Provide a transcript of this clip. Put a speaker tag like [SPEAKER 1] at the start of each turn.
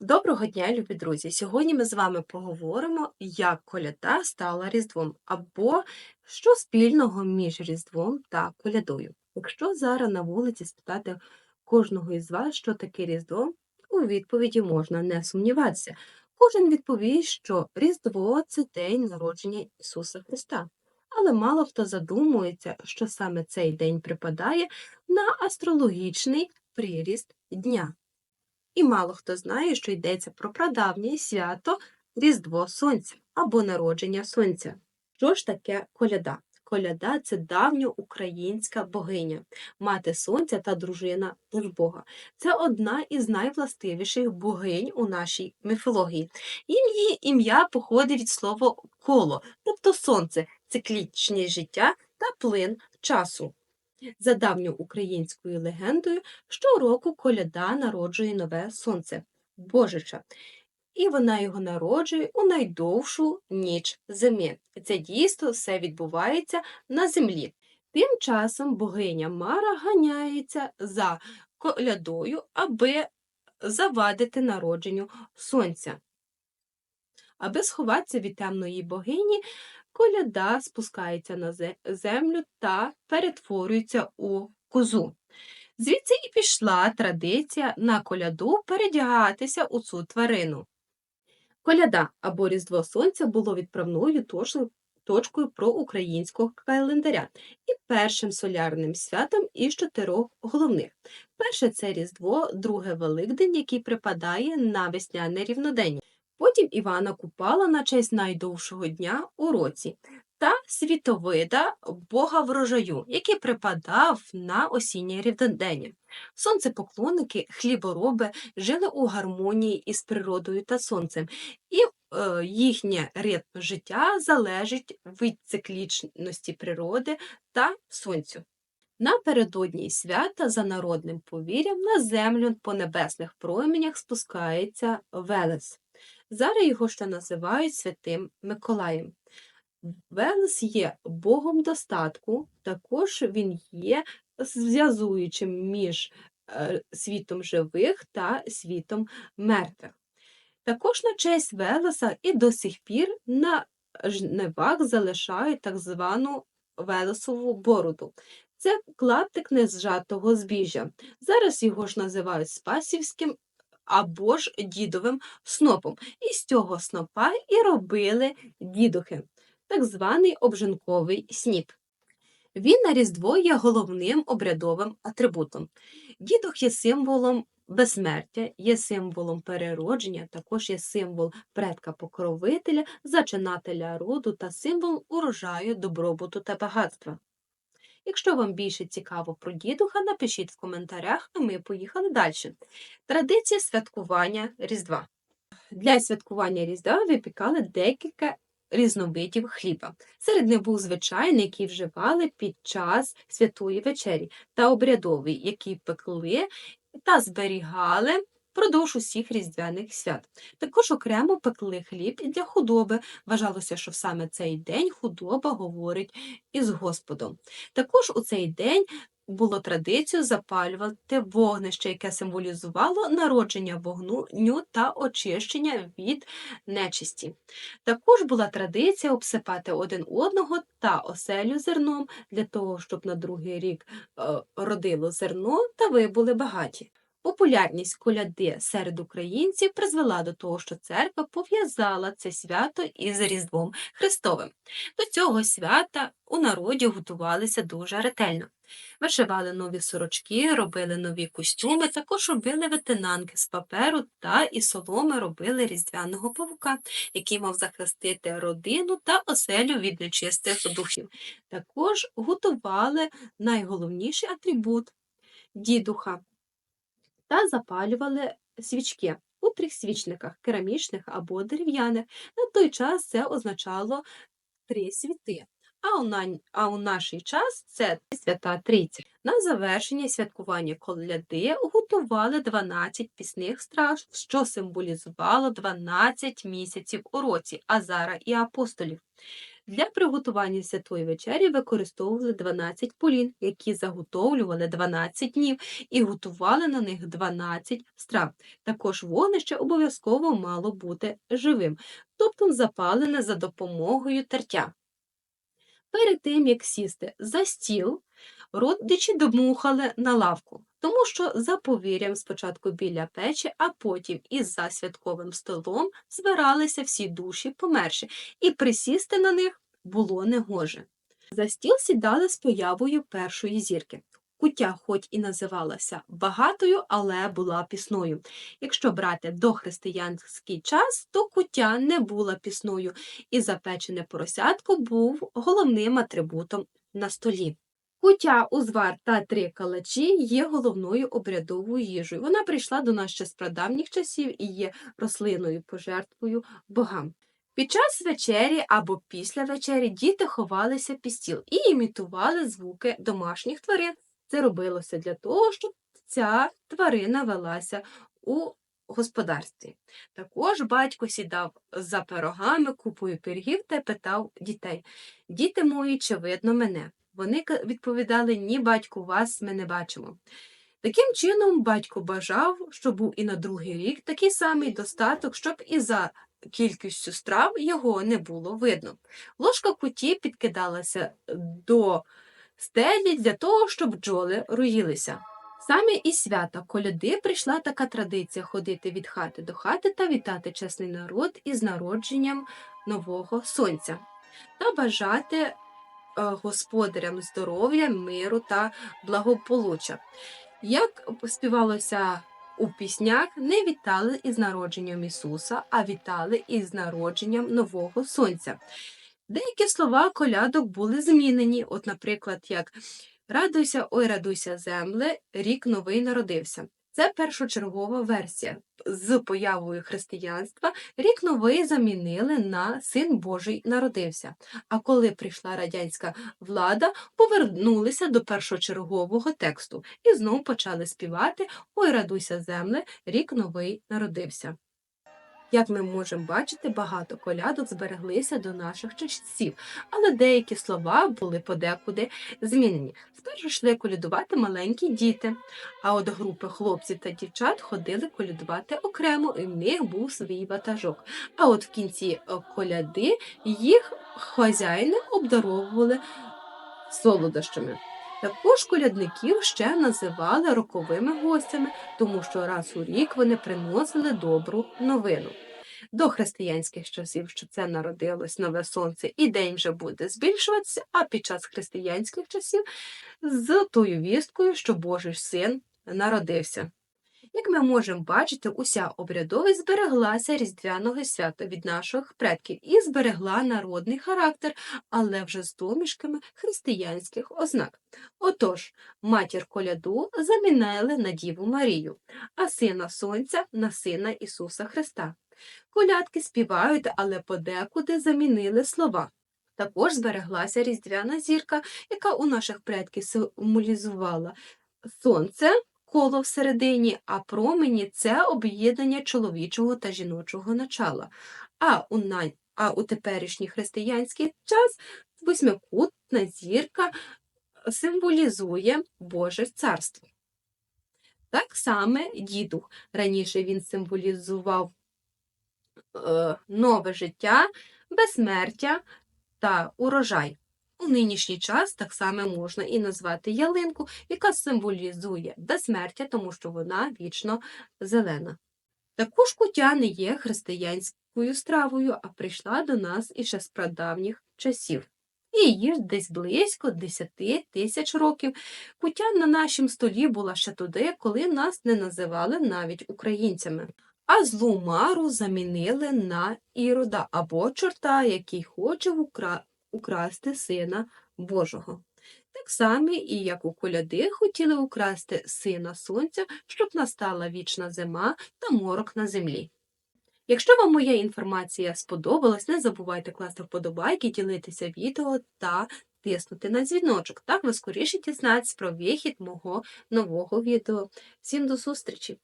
[SPEAKER 1] Доброго дня, любі друзі! Сьогодні ми з вами поговоримо, як коляда стала Різдвом, або що спільного між Різдвом та колядою. Якщо зараз на вулиці спитати кожного із вас, що таке Різдво, у відповіді можна не сумніватися. Кожен відповість, що Різдво це день народження Ісуса Христа. Але мало хто задумується, що саме цей день припадає на астрологічний приріст дня. І мало хто знає, що йдеться про прадавнє свято Різдво Сонця або народження Сонця. Що ж таке коляда? Коляда це давньоукраїнська богиня, мати сонця та дружина Бога. Це одна із найвластивіших богинь у нашій міфології. Її ім'я походить від слова коло, тобто сонце, циклічність життя та плин часу. За давньоукраїнською легендою, щороку коляда народжує нове сонце Божича, і вона його народжує у найдовшу ніч зими. Це дійсно все відбувається на землі. Тим часом богиня Мара ганяється за колядою, аби завадити народженню сонця. Аби сховатися від темної богині, коляда спускається на землю та перетворюється у козу. Звідси і пішла традиція на коляду передягатися у цю тварину. Коляда або Різдво Сонця було відправною точкою проукраїнського календаря і першим солярним святом із чотирьох головних. Перше це Різдво, друге Великдень, який припадає на весняне рівнодення. Потім Івана Купала на честь найдовшого дня у році та світовида бога врожаю, який припадав на осіннє рівнодення. Сонцепоклонники, хлібороби жили у гармонії із природою та сонцем, і е, їхнє ритм життя залежить від циклічності природи та сонцю. Напередодні свята за народним повір'ям на землю по небесних променях спускається Велес. Зараз його ще називають Святим Миколаєм. Велес є Богом достатку, також він є зв'язуючим між е, світом живих та світом мертвих. Також на честь Велеса і до сих пір на жнивах залишають так звану Велесову бороду. Це клаптик незжатого збіжжя. Зараз його ж називають Спасівським або ж дідовим снопом. І з цього снопа і робили дідухи, так званий обжинковий сніп. Він на Різдво є головним обрядовим атрибутом. Дідух є символом безсмертя, є символом переродження, також є символ предка-покровителя, зачинателя роду та символ урожаю, добробуту та багатства. Якщо вам більше цікаво про дідуха, напишіть в коментарях, а ми поїхали далі. Традиція святкування Різдва. Для святкування Різдва випікали декілька різновидів хліба. Серед них був звичайний, який вживали під час святої вечері, та обрядовий, який пекли та зберігали впродовж усіх різдвяних свят. Також окремо пекли хліб для худоби. Вважалося, що саме цей день худоба говорить із Господом. Також у цей день було традицією запалювати вогнище, яке символізувало народження вогню та очищення від нечисті. Також була традиція обсипати один одного та оселю зерном для того, щоб на другий рік е, родило зерно та ви були багаті. Популярність коляди серед українців призвела до того, що церква пов'язала це свято із Різдвом Христовим. До цього свята у народі готувалися дуже ретельно. Вишивали нові сорочки, робили нові костюми, також робили ветенанки з паперу та і соломи робили різдвяного павука, який мав захистити родину та оселю від нечистих духів. Також готували найголовніший атрибут дідуха та запалювали свічки у трьох свічниках керамічних або дерев'яних. На той час це означало три світи. А у, на... а у наш час це свята Трійця. На завершення святкування коляди готували 12 пісних страв, що символізувало 12 місяців у році, Азара і апостолів. Для приготування святої вечері використовували 12 полін, які заготовлювали 12 днів і готували на них 12 страв. Також вогнище обов'язково мало бути живим, тобто запалене за допомогою тертя. Перед тим, як сісти за стіл, родичі домухали на лавку, тому що за повір'ям спочатку біля печі, а потім і за святковим столом збиралися всі душі померші, і присісти на них було негоже. За стіл сідали з появою першої зірки. Куття, хоч і називалася багатою, але була пісною. Якщо брати дохристиянський час, то куття не була пісною, і запечене поросятко був головним атрибутом на столі. Куття, узвар та три калачі є головною обрядовою їжею. Вона прийшла до нас ще з прадавніх часів і є рослиною пожертвою богам. Під час вечері або після вечері діти ховалися під стіл і імітували звуки домашніх тварин. Це робилося для того, щоб ця тварина велася у господарстві. Також батько сідав за пирогами, купою пирогів та питав дітей: Діти мої, чи видно мене? Вони відповідали: Ні, батьку, вас ми не бачимо. Таким чином, батько бажав, щоб був і на другий рік такий самий достаток, щоб і за кількістю страв його не було видно. Ложка куті підкидалася до стелі для того, щоб бджоли роїлися. Саме із свята коляди прийшла така традиція ходити від хати до хати та вітати чесний народ із народженням нового сонця та бажати е, господарям здоров'я, миру та благополуччя. Як співалося у піснях, не вітали із народженням Ісуса, а вітали із народженням нового сонця. Деякі слова колядок були змінені, от, наприклад, як Радуйся, ой, радуйся, земле, рік новий народився. Це першочергова версія. З появою християнства рік новий замінили на Син Божий народився. А коли прийшла радянська влада, повернулися до першочергового тексту і знову почали співати Ой, радуйся, земле, рік новий народився. Як ми можемо бачити, багато колядок збереглися до наших часів, але деякі слова були подекуди змінені. Спершу йшли колядувати маленькі діти, а от групи хлопців та дівчат ходили колядувати окремо, і в них був свій ватажок. А от в кінці е, коляди їх хазяїни обдаровували солодощами. Також колядників ще називали роковими гостями, тому що раз у рік вони приносили добру новину. До християнських часів, що це народилось нове сонце, і день вже буде збільшуватися, а під час християнських часів з тою вісткою, що Божий син народився. Як ми можемо бачити, уся обрядовість збереглася різдвяного свята від наших предків і зберегла народний характер, але вже з домішками християнських ознак. Отож, матір коляду замінили на Діву Марію, а сина сонця на сина Ісуса Христа. Колядки співають, але подекуди замінили слова. Також збереглася різдвяна зірка, яка у наших предків символізувала сонце, коло всередині, а промені це об'єднання чоловічого та жіночого начала. А у, на... а у теперішній християнський час восьмикутна зірка символізує Боже царство. Так саме дідух. Раніше він символізував нове життя, безсмертя та урожай. У нинішній час так само можна і назвати ялинку, яка символізує безсмертя, тому що вона вічно зелена. Також кутя не є християнською стравою, а прийшла до нас іще з прадавніх часів. І її десь близько 10 тисяч років. Кутя на нашому столі була ще туди, коли нас не називали навіть українцями. А злу мару замінили на ірода або чорта, який хоче укра- украсти сина Божого. Так само і як у коляди хотіли украсти сина сонця, щоб настала вічна зима та морок на землі. Якщо вам моя інформація сподобалась, не забувайте класти вподобайки, ділитися відео та тиснути на дзвіночок. Так ви скоріше дізнаєтесь про вихід мого нового відео. Всім до зустрічі!